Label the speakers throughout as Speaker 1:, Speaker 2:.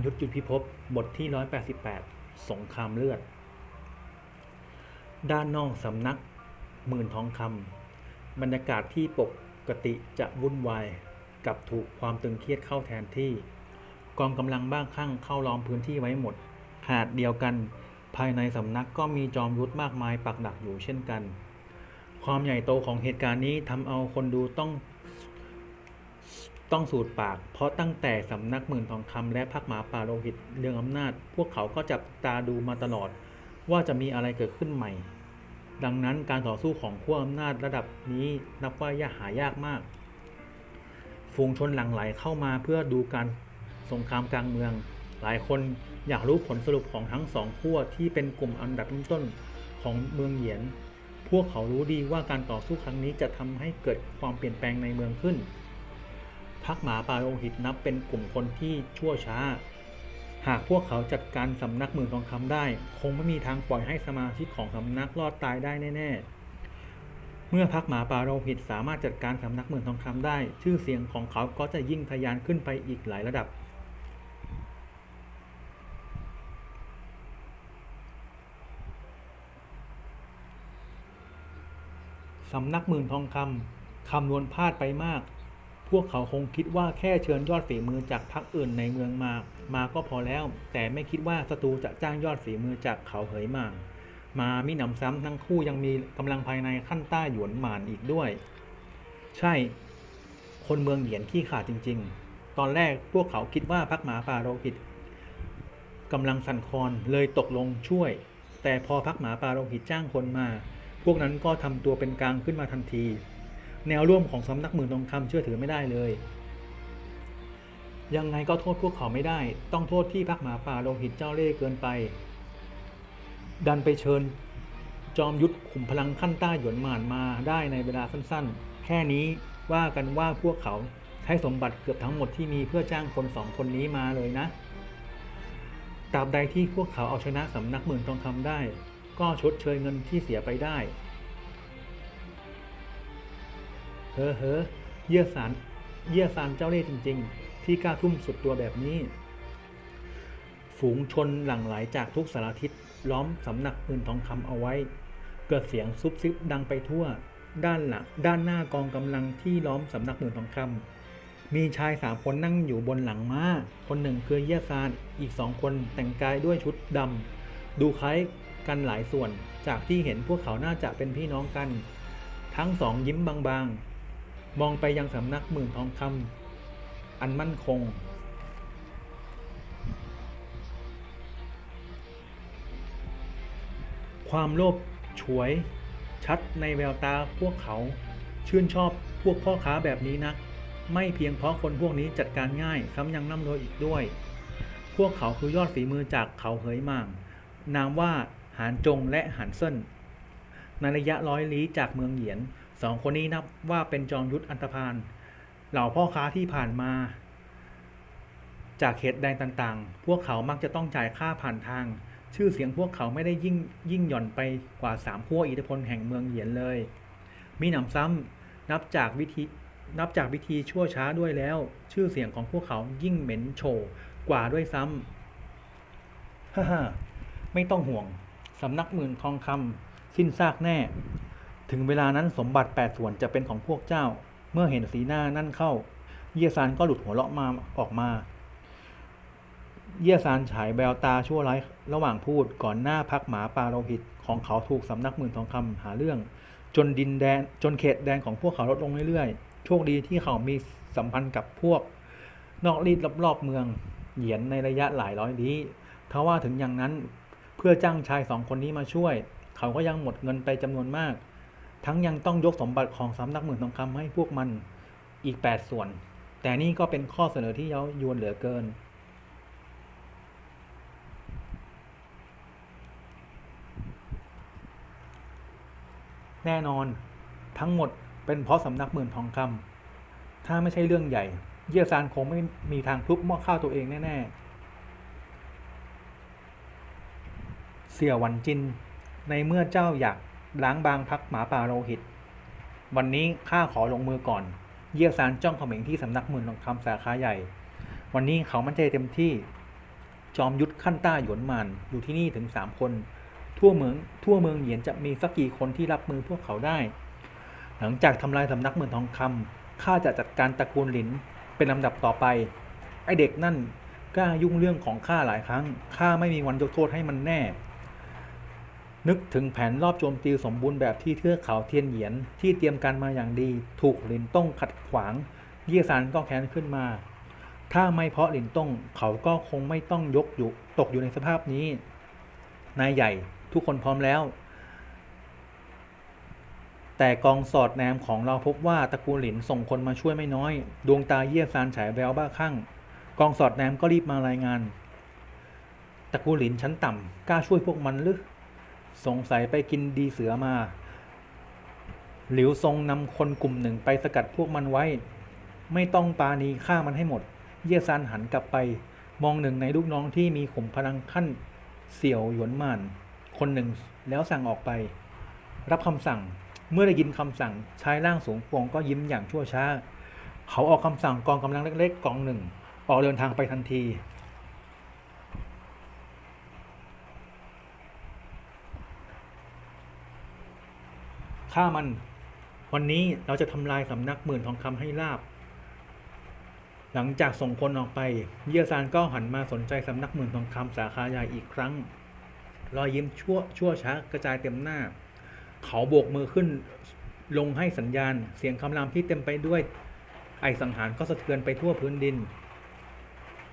Speaker 1: ายุทธยุทธพิภพบทที่ 188 สงครามเลือด ด้านนอกสำนักหมื่นทองคำบรรยากาศที่ปกติจะวุ่นวายกับถูกความตึงเครียดเข้าแทนที่ กองกำลังบ้างข้างเข้าล้อมพื้นที่ไว้หมดขนาดเดียวกัน ภายในสำนักก็มีจอมยุทธมากมายปักหลักอยู่เช่นกัน ความใหญ่โตของเหตุการณ์นี้ทำเอาคนดูต้อง ต้องสูดปาก เพราะตั้งแต่สำนักหมื่นทองคำและพักหมาป่าโลหิตเรื่องอำนาจ พวกเขาก็จับตาดูมาตลอด ว่าจะมีอะไรเกิดขึ้นใหม่ ดังนั้นการต่อสู้ของขั้วอำนาจระดับนี้นับว่ายากหายากมาก ฝูงชนหลั่งไหลเข้ามาเพื่อดูการสงครามกลางเมือง หลายคนอยากรู้ผลสรุปของทั้งสองขั้วที่เป็นกลุ่มอันดับต้นๆของเมืองเหยียน พวกเขารู้ดีว่าการต่อสู้ครั้งนี้จะทำให้เกิดความเปลี่ยนแปลงในเมืองขึ้น พักหมาป่าโลหิตนับเป็นกลุ่มคนที่ชั่วช้า หากพวกเขาจัดการสำนักหมื่นทองคำได้ คงไม่มีทางปล่อยให้สมาชิกของสำนักรอดตายได้แน่ๆ เมื่อพักหมาป่าโลหิตสามารถจัดการสำนักหมื่นทองคำได้ ชื่อเสียงของเขาก็จะยิ่งทะยานขึ้นไปอีกหลายระดับสำนักหมื่นทองคำคำนวณพลาดไปมาก พวกเขาคงคิดว่าแค่เชิญยอดฝีมือจากพรรคอื่นในเมืองมา มาก็พอแล้ว แต่ไม่คิดว่าศัตรูจะจ้างยอดฝีมือจากเขาเหยหมางมามิหนำซ้ำทั้งคู่ยังมีกำลังภายในขั้นใต้หยวนหมานอีกด้วย ใช่ คนเมืองเหยียนขี้ขาดจริง ๆ ตอนแรกพวกเขาคิดว่าพักหมาป่าโรหิตกำลังสั่นคลอนเลยตกลงช่วย แต่พอพักหมาป่าโรหิตจ้างคนมา พวกนั้นก็ทำตัวเป็นกลางขึ้นมาทันที แนวร่วมของสำนักหมื่นทองคำเชื่อถือไม่ได้เลย ยังไงก็โทษพวกเขาไม่ได้ ต้องโทษที่พักหมาป่าโลหิตเจ้าเล่ห์เกินไป ดันไปเชิญ จอมยุทธขุมพลังขั้นใต้หยวนหมานมาได้ในเวลาสั้นๆ แค่นี้ว่ากันว่าพวกเขาใช้สมบัติเกือบทั้งหมดที่มีเพื่อจ้างคนสองคนนี้มาเลยนะตราบใดที่พวกเขาเอาชนะสำนักหมื่นทองคำได้ ก็ชดเชยเงินที่เสียไปได้ เฮ้อเฮ้อเยี่ยสารเยี่ยสารเจ้าเล่ห์จริง ๆ ที่กล้าทุ่มสุดตัวแบบนี้ ฝูงชนหลั่งไหลจากทุกสารทิศล้อมสำนักปืนทองคำเอาไว้ เกิดเสียงซุบซิบดังไปทั่ว ด้านหลังด้านหน้ากองกำลังที่ล้อมสำนักปืนทองคำมีชายสามคนนั่งอยู่บนหลังม้า คนหนึ่งคือเยี่ยซานอีกสองคนแต่งกายด้วยชุดดำดูคล้ายกันหลายส่วน จากที่เห็นพวกเขาน่าจะเป็นพี่น้องกัน ทั้งสองยิ้มบางๆ มองไปยังสำนักหมื่นทองคำอันมั่นคง ความโลภฉวย ชัดในแววตาพวกเขา ชื่นชอบพวกพ่อค้าแบบนี้นัก ไม่เพียงเพราะคนพวกนี้จัดการง่ายซ้ำยังร่ำรวยอีกด้วย พวกเขาคือยอดฝีมือจากเขาเหยหม่าง นามว่าหานจงและหานเซินในระยะร้อยลี้จากเมืองเหยียน สองคนนี้นับว่าเป็นจอมยุทธอันตพานเหล่าพ่อค้าที่ผ่านมา จากเขตแดนต่างๆ พวกเขามักจะต้องจ่ายค่าผ่านทาง ชื่อเสียงพวกเขาไม่ได้ยิ่งยิ่งหย่อนไปกว่าสามขั้วอิทธิพลแห่งเมืองเหยียนเลย มีหนำซ้ำนับจากวิธีนับจากวิธีชั่วช้าด้วยแล้ว ชื่อเสียงของพวกเขายิ่งเหม็นโฉกว่าด้วยซ้ำฮ่าฮ่าไม่ต้องห่วงสำนักหมื่นทองคำสิ้นซากแน่ ถึงเวลานั้นสมบัติแปดส่วนจะเป็นของพวกเจ้า เมื่อเห็นสีหน้านั่นเข้า เยี่ยซานก็หลุดหัวเราะมาออกมาเยี่ยซานฉายแววตาชั่วร้ายระหว่างพูดก่อนหน้าพักหมาปาโลหิตของเขาถูกสำนักหมื่นทองคำหาเรื่อง จนดินแดนจนเขตแดนของพวกเขาลดลงเรื่อยๆ โชคดีที่เขามีสัมพันธ์กับพวก นอกรีดรอบๆเมืองเหยียนในระยะหลายร้อยลี้ทว่าถึงอย่างนั้นเพื่อจ้างชายสองคนนี้มาช่วย เขาก็ยังหมดเงินไปจำนวนมาก ทั้งยังต้องยกสมบัติของสำนักหมื่นทองคำให้พวกมันอีกแปดส่วน แต่นี่ก็เป็นข้อเสนอที่เย้ายวนเหลือเกิน แน่นอน ทั้งหมดเป็นเพราะสำนักหมื่นทองคำถ้าไม่ใช่เรื่องใหญ่ เยี่ยซานคงไม่มีทางทุบหม้อข้าวตัวเองแน่ ๆ เสี่ยหวันจินในเมื่อเจ้าอยาก ล้างบางพักหมาป่าโลหิต วันนี้ข้าขอลงมือก่อน เยี่ยซานจ้องเขม็งที่สำนักหมื่นทองคำสาขาใหญ่ วันนี้เขามั่นใจเต็มที่ จอมยุทธขั้นต้าหยวนมานอยู่ที่นี่ถึงสามคน ทั่วเมืองทั่วเมืองเหยียนจะมีสักกี่คนที่รับมือพวกเขาได้ หลังจากทำลายสำนักมืองทองคำข้าจะจัดการตระกูลหลินเป็นลำดับต่อไป ไอเด็กนั่นกล้ายุ่งเรื่องของข้าหลายครั้งข้าไม่มีวันยกโทษให้มันแน่ นึกถึงแผนรอบโจมตีสมบูรณ์แบบที่เทือกเขาเทียนเหยียน ที่เตรียมการมาอย่างดี ถูกหลินต้งขัดขวาง เยี่ยซานก็แค้นขึ้นมา ถ้าไม่เพราะหลินต้งเขาก็คงไม่ต้องยกอยู่ตกอยู่ในสภาพนี้ นายใหญ่ทุกคนพร้อมแล้ว แต่กองสอดแนมของเราพบว่าตระกูลหลินส่งคนมาช่วยไม่น้อย ดวงตาเยี่ยซานฉายแววบ้าคลั่งกองสอดแนมก็รีบมารายงานตระกูลหลินชั้นต่ำกล้าช่วยพวกมันหรือ สงสัยไปกินดีเสือมา หลิวทรงนำคนกลุ่มหนึ่งไปสกัดพวกมันไว้ ไม่ต้องปาณีฆ่ามันให้หมด เยี่ยซานหันกลับไป มองหนึ่งในลูกน้องที่มีขุมพลังขั้นเสี่ยวหยวนหม่าน คนหนึ่งแล้วสั่งออกไป รับคำสั่งเมื่อได้ยินคำสั่งชายร่างสูงโปร่งก็ยิ้มอย่างชั่วช้า เขาออกคำสั่งกองกำลังเล็กๆกองหนึ่ง ออกเดินทางไปทันที ฆ่ามัน วันนี้เราจะทำลายสำนักหมื่นทองคำให้ราบ หลังจากส่งคนออกไปเยี่ยซานก็หันมาสนใจสำนักหมื่นทองคำสาขาใหญ่อีกครั้ง รอยยิ้มชั่วชั่วช้ากระจายเต็มหน้า เขาโบกมือขึ้นลงให้สัญญาณ เสียงคำรามที่เต็มไปด้วย ไอสังหารก็สะเทือนไปทั่วพื้นดิน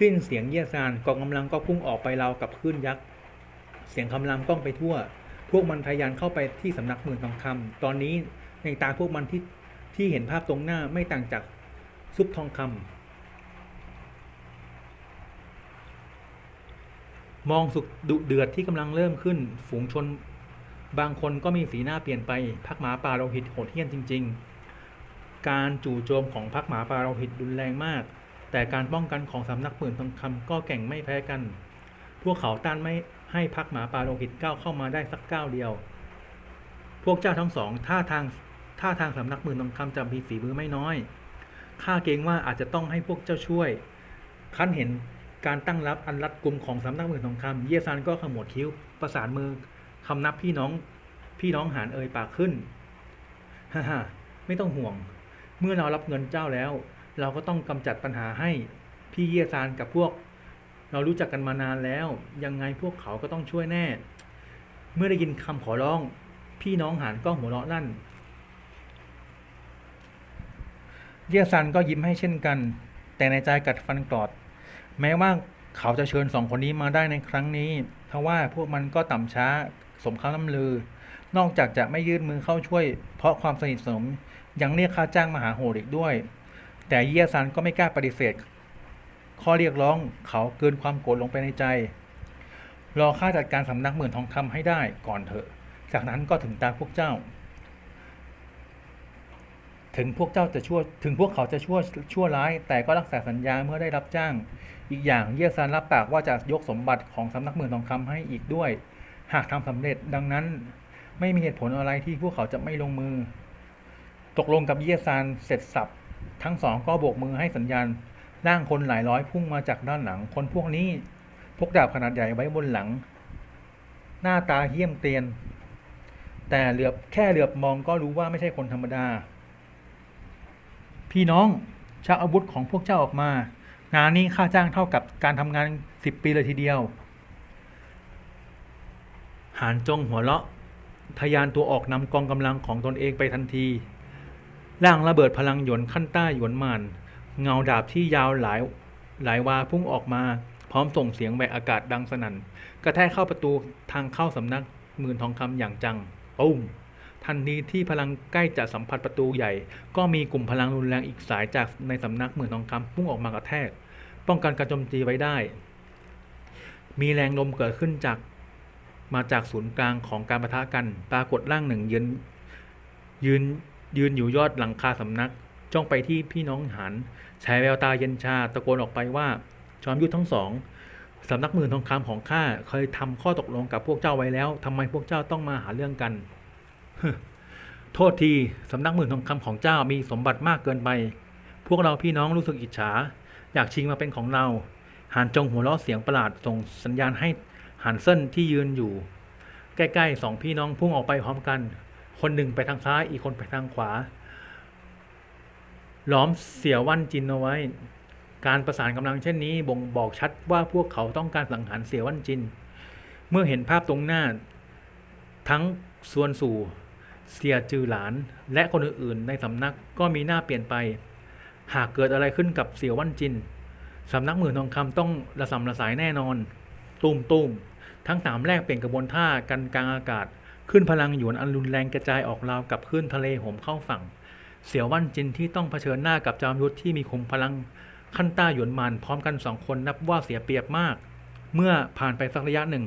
Speaker 1: สิ้นเสียงเยี่ยซานกองกำลังก็พุ่งออกไปราวกับคลื่นยักษ์เสียงคำรามก้องไปทั่ว พวกมันทะยานเข้าไปที่สำนักหมื่นทองคำตอนนี้ในตาพวกมันที่ที่เห็นภาพตรงหน้าไม่ต่างจากซุปทองคำมองสุดดุเดือดที่กำลังเริ่มขึ้น ฝูงชน บางคนก็มีสีหน้าเปลี่ยนไปพักหมาป่าเราหิตโหดเหี้ยมจริง ๆ การจู่โจมของพักหมาป่าเราหิตรุนแรงมาก แต่การป้องกันของสำนักหมื่นทองคำก็แก่งไม่แพ้กัน พวกเขาต้านไม่ ให้พักหมาป่าโลหิตก้าวเข้ามาได้สักก้าวเดียว พวกเจ้าทั้งสองท่าทางท่าทางสำนักหมื่นทองคำจะมีฝีมือไม่น้อย ข้าเกรงว่าอาจจะต้องให้พวกเจ้าช่วย คันเห็นการตั้งรับอันรัดกุมของสำนักหมื่นทองคำเยซานก็ขมวดคิ้วประสานมือคำนับพี่น้องพี่น้องหานเอ่ยปากขึ้นฮ่าฮ่าไม่ต้องห่วง เมื่อเรารับเงินเจ้าแล้ว เราก็ต้องกำจัดปัญหาให้พี่เยซานกับพวก เรารู้จักกันมานานแล้ว ยังไงพวกเขาก็ต้องช่วยแน่ เมื่อได้ยินคำขอร้อง พี่น้องหานก็หัวเราะลั่นเยี่ยซันก็ยิ้มให้เช่นกัน แต่ในใจกัดฟันกรอด แม้ว่าเขาจะเชิญสองคนนี้มาได้ในครั้งนี้ทว่าพวกมันก็ต่ำช้าสมคำล่ำลือ นอกจากจะไม่ยื่นมือเข้าช่วย เพราะความสนิทสนมยังเรียกค่าจ้างมหาโหดอีกด้วย แต่เยี่ยซันก็ไม่กล้าปฏิเสธ ข้อเรียกร้องเขาเกินความโกรธลงไปในใจ รอข้าจัดการสำนักหมื่นทองคำให้ได้ก่อนเถอะ จากนั้นก็ถึงตาพวกเจ้า ถึงพวกเจ้าจะชั่ว ถึงพวกเขาจะชั่วชั่วร้าย แต่ก็รักษาสัญญาเมื่อได้รับจ้าง อีกอย่างเยี่ยซานรับปากว่าจะยกสมบัติของสำนักหมื่นทองคำให้อีกด้วย หากทำสำเร็จดังนั้นไม่มีเหตุผลอะไรที่พวกเขาจะไม่ลงมือ ตกลงกับเยี่ยซานเสร็จสับทั้งสองก็โบกมือให้สัญญาณ ร่างคนหลายร้อยพุ่งมาจากด้านหลัง คนพวกนี้พกดาบขนาดใหญ่ไว้บนหลัง หน้าตาเหี้ยมเตียน แต่เหลือบแค่เหลือบมองก็รู้ว่าไม่ใช่คนธรรมดา พี่น้องชักอาวุธของพวกเจ้าออกมา งานนี้ค่าจ้างเท่ากับการทำงานสิบปีเลยทีเดียว หานจงหัวเราะทะยานตัวออกนำกองกำลังของตนเองไปทันที ร่างระเบิดพลังหยวนขั้นใต้หยวนมาน เงาดาบที่ยาวหลายหลายวาพุ่งออกมา พร้อมส่งเสียงแบกอากาศดังสนั่นกระแทกเข้าประตูทางเข้าสำนักหมื่นทองคำอย่างจังปุ้มทันทีที่พลังใกล้จะสัมผัสประตูใหญ่ ก็มีกลุ่มพลังรุนแรงอีกสายจากในสำนักหมื่นทองคำพุ่งออกมากระแทก ป้องกันการโจมตีไว้ได้ มีแรงลมเกิดขึ้นจากมาจากศูนย์กลางของการประทะกัน ปรากฏร่างหนึ่งยืนยืนยืนอยู่ยอดหลังคาสำนัก จ้องไปที่พี่น้องหันฉายแววตาเย็นชาตะโกนออกไปว่าจอมยุทธทั้งสองสำนักหมื่นทองคำของข้าเคยทำข้อตกลงกับพวกเจ้าไว้แล้วทำไมพวกเจ้าต้องมาหาเรื่องกันโทษทีสำนักหมื่นทองคำของเจ้ามีสมบัติมากเกินไป พวกเราพี่น้องรู้สึกอิจฉา อยากชิงมาเป็นของเราหานจงหัวเราะเสียงประหลาดส่งสัญญาณให้หานเซินที่ยืนอยู่ ใกล้ๆสองพี่น้องพุ่งออกไปพร้อมกัน คนหนึ่งไปทางซ้ายอีกคนไปทางขวา ล้อมเสียวันจินเอาไว้ การประสานกำลังเช่นนี้ บ่งบอกชัดว่าพวกเขาต้องการสังหารเสียวันจิน เมื่อเห็นภาพตรงหน้า ทั้งส่วนสู่เสียจือหลาน และคนอื่นๆ ในสำนักก็มีหน้าเปลี่ยนไป หากเกิดอะไรขึ้นกับเสี่ยววันจินสำนักหมื่นทองคำต้องระสำระสายแน่นอนตูมตูมทั้งสามแรกเปลี่ยนกระบวนท่ากันกลางอากาศ ขึ้นพลังหยวนอันรุนแรงกระจายออกราวกับคลื่นทะเลโหมเข้าฝั่ง เสี่ยววันจินที่ต้องเผชิญหน้ากับจอมยุทธที่มีคุมพลังขั้นต้าหยวนมานพร้อมกันสองคนนับว่าเสียเปรียบมาก เมื่อผ่านไปสักระยะหนึ่ง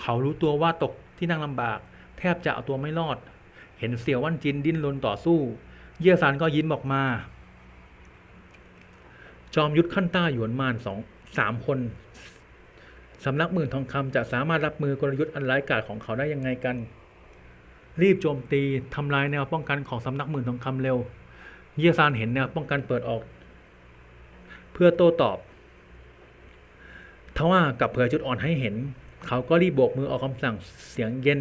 Speaker 1: เขารู้ตัวว่าตกที่นั่งลำบาก แทบจะเอาตัวไม่รอด เห็นเสี่ยววันจินดิ้นรนต่อสู้ เยี่ยซานก็ยิ้มออกมา จอมยุทธขั้นต้าหยวนมานสองสามคนสำนักหมื่นทองคำจะสามารถรับมือกลยุทธ์อันร้ายกาจของเขาได้ยังไงกัน รีบโจมตีทำลายแนวป้องกันของสำนักหมื่นทองคำเร็ว เยี่ยซานเห็นแนวป้องกันเปิดออก เพื่อโต้ตอบทว่ากับเผยจุดอ่อนให้เห็น เขาก็รีบโบกมือออกคำสั่งเสียงเย็น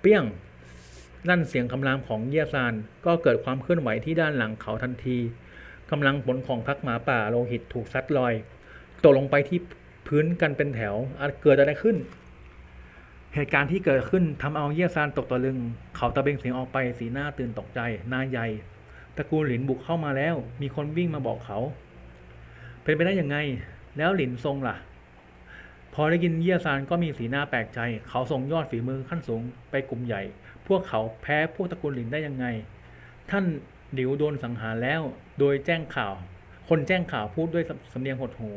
Speaker 1: เปี้ยงลั่นเสียงคำรามของเยี่ยซาน ก็เกิดความเคลื่อนไหวที่ด้านหลังเขาทันทีกำลังผลของพักหมาป่าโลหิตถูกซัดลอยตกลงไปที่พื้นกันเป็นแถวอาจเกิดอะไรขึ้น เหตุการณ์ที่เกิดขึ้นทำเอาเยี่ยซานตกตะลึง เขาตะเบงเสียงออกไปสีหน้าตื่นตกใจ หน้าใหญ่ ระกูลหลินบุกเข้ามาแล้ว มีคนวิ่งมาบอกเขา เป็นไปได้ยังไง แล้วหลินทรงล่ะ พอได้ยินเยี่ยซานก็มีสีหน้าแปลกใจ เขาส่งยอดฝีมือขั้นสูงไปกลุ่มใหญ่ พวกเขาแพ้พวกตระกูลหลินได้ยังไง ท่านหลิวโดนสังหารแล้ว โดยแจ้งข่าว คนแจ้งข่าวพูดด้วยสำเนียงหดหู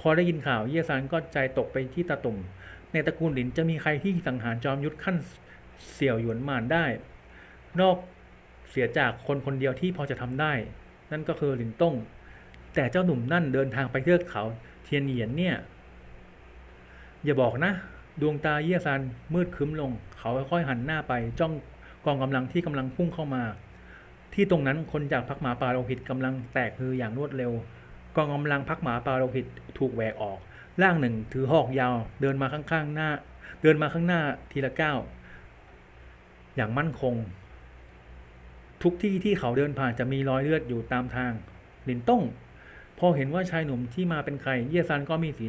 Speaker 1: พอได้ยินข่าวเยี่ยซานก็ใจตกไปที่ตาตุ่ม ในตระกูลหลินจะมีใครที่สังหารจอมยุทธขั้นเสี่ยวหยวนหมานได้ นอก สียจากคนคนเดียวที่พอจะทำได้ นั่นก็คือหลินต้ง แต่เจ้าหนุ่มนั่นเดินทางไปเทือกเขาเทียนเหยียนเนี่ย อย่าบอกนะ ดวงตาเยี่ยซันมืดคึ้มลง เขาค่อยๆหันหน้าไปจ้องกองกำลังที่กำลังพุ่งเข้ามา ที่ตรงนั้นคนจากพักหมาป่าโลหิตกำลังแตกฮืออย่างรวดเร็ว กองกำลังพักหมาป่าโลหิตถูกแหวกออกร่างหนึ่งถือหอกยาว เดินมาข้างๆหน้า เดินมาข้างหน้าทีละก้าวอย่างมั่นคง ทุกที่ที่เขาเดินผ่านจะมีรอยเลือดอยู่ตามทางหลินต้งพอเห็นว่าชายหนุ่มที่มาเป็นใคร เยี่ยซันก็มีสี